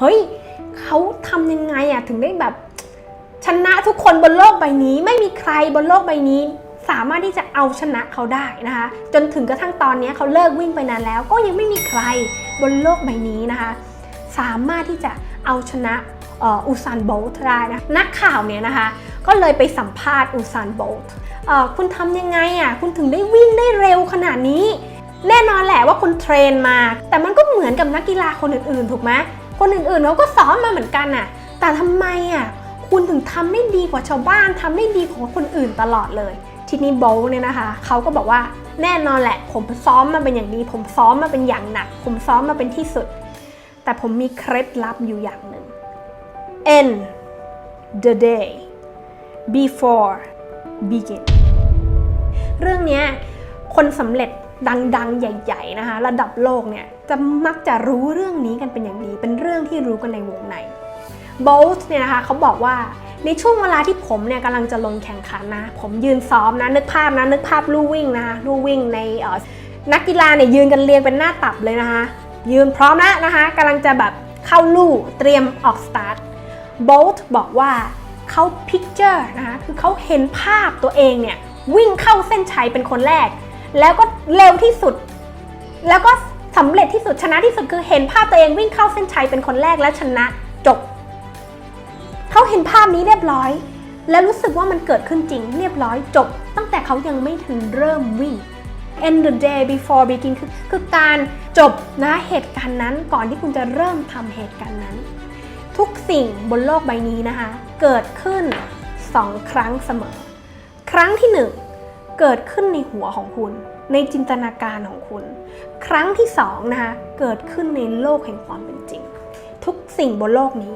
เฮ้ยเขาทำยังไงอะถึงได้แบบชนะทุกคนบนโลกใบนี้ ไม่มีใครบนโลกใบนี้ สามารถที่จะเอาชนะเขาได้นะคะ จนถึงกระทั่งตอนนี้เขาเลิกวิ่งไปนานแล้ว ก็ยังไม่มีใครบนโลกใบนี้นะคะ สามารถที่จะเอาชนะอุซานโบลต์ได้นะนักข่าวเนี่ยนะคะก็เลยไปสัมภาษณ์อุซานโบลต์คุณทำยังไงอะคุณถึงได้วิ่งได้เร็วขนาดนี้ แน่นอนแหละว่าคุณเทรนมา แต่มันก็เหมือนกับนักกีฬาคนอื่นๆ ถูกไหม คนอื่นๆเขาก็ซ้อมมาเหมือนกันน่ะ แต่ทำไมอะคุณถึงทำได้ดีกว่าชาวบ้านทำได้ดีกว่าคนอื่นตลอดเลย ทีนี้โบลต์เนี่ยนะคะเขาก็บอกว่าแน่นอนแหละ ผมซ้อมมาเป็นอย่างดี ผมซ้อมมาเป็นอย่างหนัก ผมซ้อมมาเป็นที่สุด แต่ผมมีเคล็ดลับอยู่อย่างหนึ่ง end the day before begin เรื่องนี้คนสำเร็จ ดังๆ ใหญ่ ๆ นะคะ ระดับโลกเนี่ยจะมักจะรู้เรื่องนี้กันเป็นอย่างดี เป็นเรื่องที่รู้กันในวงในโบลต์เนี่ยนะคะเขาบอกว่าในช่วงเวลาที่ผมเนี่ยกำลังจะลงแข่งขันนะ ผมยืนซ้อมนะ นึกภาพนะ นึกภาพลู่วิ่งนะคะลู่วิ่งในนักกีฬาเนี่ยยืนกันเรียงเป็นหน้าตับเลยนะคะ ยืนพร้อมแล้วนะคะกำลังจะแบบเข้าลู่เตรียมออกสตาร์ทโบลต์บอกว่าเขาพิกเจอร์นะคะคือเขาเห็นภาพตัวเองเนี่ยวิ่งเข้าเส้นชัยเป็นคนแรก แล้วก็เร็วที่สุด แล้วก็สำเร็จที่สุดชนะที่สุดคือเห็นภาพตัวเองวิ่งเข้าเส้นชัยเป็นคนแรกและชนะจบ เขาเห็นภาพนี้เรียบร้อย และรู้สึกว่ามันเกิดขึ้นจริงเรียบร้อยจบ ตั้งแต่เขายังไม่ถึงเริ่มวิ่ง end the day before begin คือคือการจบนะเหตุการณ์นั้นก่อนที่คุณจะเริ่มทำเหตุการณ์นั้น ทุกสิ่งบนโลกใบนี้นะคะ เกิดขึ้น 2 ครั้งเสมอ ครั้งที่ 1 เกิดขึ้นในหัวของคุณ ในจินตนาการของคุณ ครั้งที่สองนะคะเกิดขึ้นในโลกแห่งความเป็นจริง ทุกสิ่งบนโลกนี้